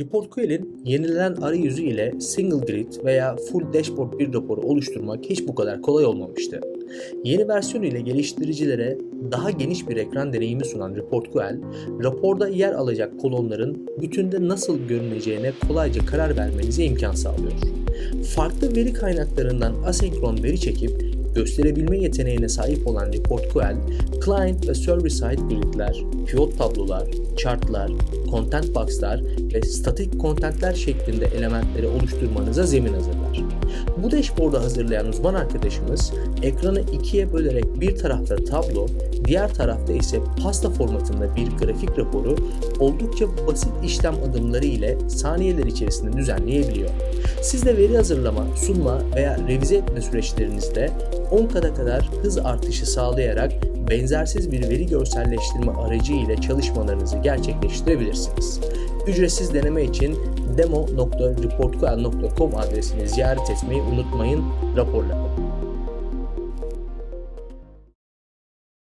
ReportQL'in yenilenen arayüzü ile Single Grid veya Full Dashboard bir raporu oluşturmak hiç bu kadar kolay olmamıştı. Yeni versiyon ile geliştiricilere daha geniş bir ekran deneyimi sunan ReportQL, raporda yer alacak kolonların bütünde nasıl görüneceğine kolayca karar vermenize imkan sağlıyor. Farklı veri kaynaklarından asenkron veri çekip gösterebilme yeteneğine sahip olan ReportQL, client ve server-side gridler, pivot tablolar, chartlar, content box'lar ve statik contentler şeklinde elementleri oluşturmanıza zemin hazırlar. Bu dashboard'u hazırlayan uzman arkadaşımız ekranı ikiye bölerek bir tarafta tablo, diğer tarafta ise pasta formatında bir grafik raporu oldukça basit işlem adımları ile saniyeler içerisinde düzenleyebiliyor. Siz de veri hazırlama, sunma veya revize etme süreçlerinizde 10 kata kadar hız artışı sağlayarak benzersiz bir veri görselleştirme aracı ile çalışmalarınızı gerçekleştirebilirsiniz. Ücretsiz deneme için demo.reportql.com adresini ziyaret etmeyi unutmayın. Raporla.